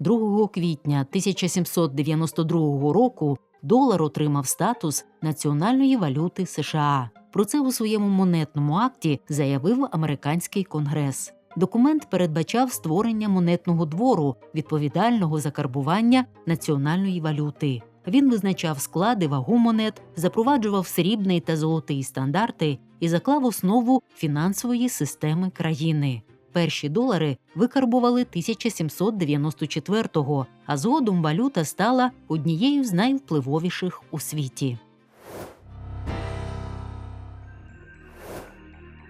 2 квітня 1792 року долар отримав статус національної валюти США. Про це у своєму монетному акті заявив американський конгрес. Документ передбачав створення монетного двору, відповідального за карбування національної валюти. Він визначав склади вагу монет, запроваджував срібний та золотий стандарти і заклав основу фінансової системи країни. Перші долари викарбували 1794-го, а згодом валюта стала однією з найвпливовіших у світі.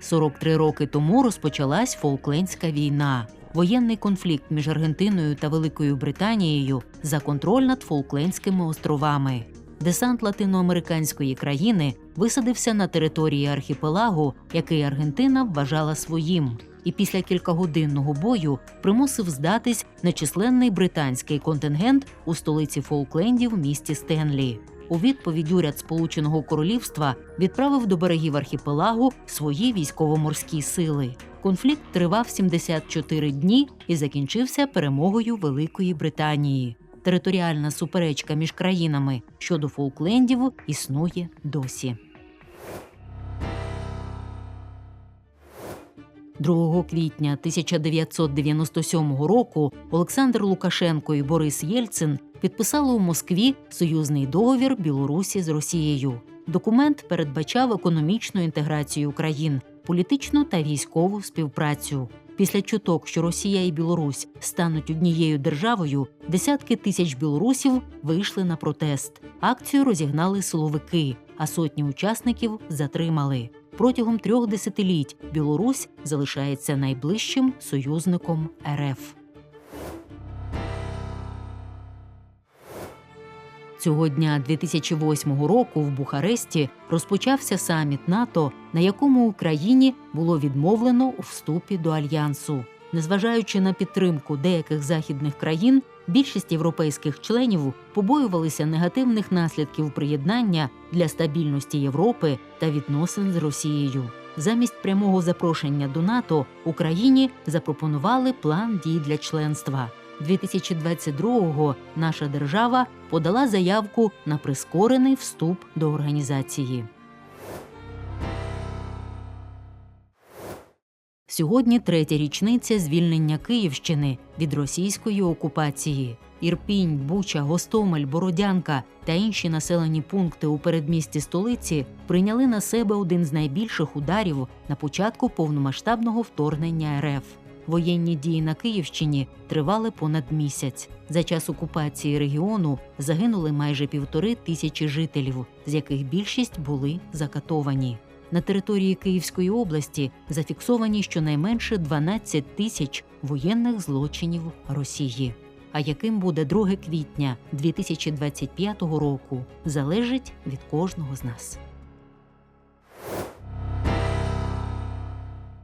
43 роки тому розпочалась Фолклендська війна. Воєнний конфлікт між Аргентиною та Великою Британією за контроль над Фолклендськими островами. Десант латиноамериканської країни висадився на території архіпелагу, який Аргентина вважала своїм, і після кількагодинного бою примусив здатись нечисленний британський контингент у столиці Фолклендів місті Стенлі. У відповідь уряд Сполученого Королівства відправив до берегів архіпелагу свої військово-морські сили. Конфлікт тривав 74 дні і закінчився перемогою Великої Британії. Територіальна суперечка між країнами щодо Фолклендів існує досі. 2 квітня 1997 року Олександр Лукашенко і Борис Єльцин підписали у Москві союзний договір Білорусі з Росією. Документ передбачав економічну інтеграцію країн, політичну та військову співпрацю. Після чуток, що Росія і Білорусь стануть однією державою, десятки тисяч білорусів вийшли на протест. Акцію розігнали силовики, а сотні учасників затримали. Протягом трьох десятиліть Білорусь залишається найближчим союзником РФ. Цього дня 2008 року в Бухаресті розпочався саміт НАТО, на якому Україні було відмовлено у вступі до альянсу. Незважаючи на підтримку деяких західних країн, більшість європейських членів побоювалися негативних наслідків приєднання для стабільності Європи та відносин з Росією. Замість прямого запрошення до НАТО Україні запропонували план дій для членства. 2022-го наша держава подала заявку на прискорений вступ до організації. Сьогодні третя річниця звільнення Київщини від російської окупації. Ірпінь, Буча, Гостомель, Бородянка та інші населені пункти у передмісті столиці прийняли на себе один з найбільших ударів на початку повномасштабного вторгнення РФ. Воєнні дії на Київщині тривали понад місяць. За час окупації регіону загинули майже півтори тисячі жителів, з яких більшість були закатовані. На території Київської області зафіксовані щонайменше 12 тисяч воєнних злочинів Росії. А яким буде 2 квітня 2025 року, залежить від кожного з нас.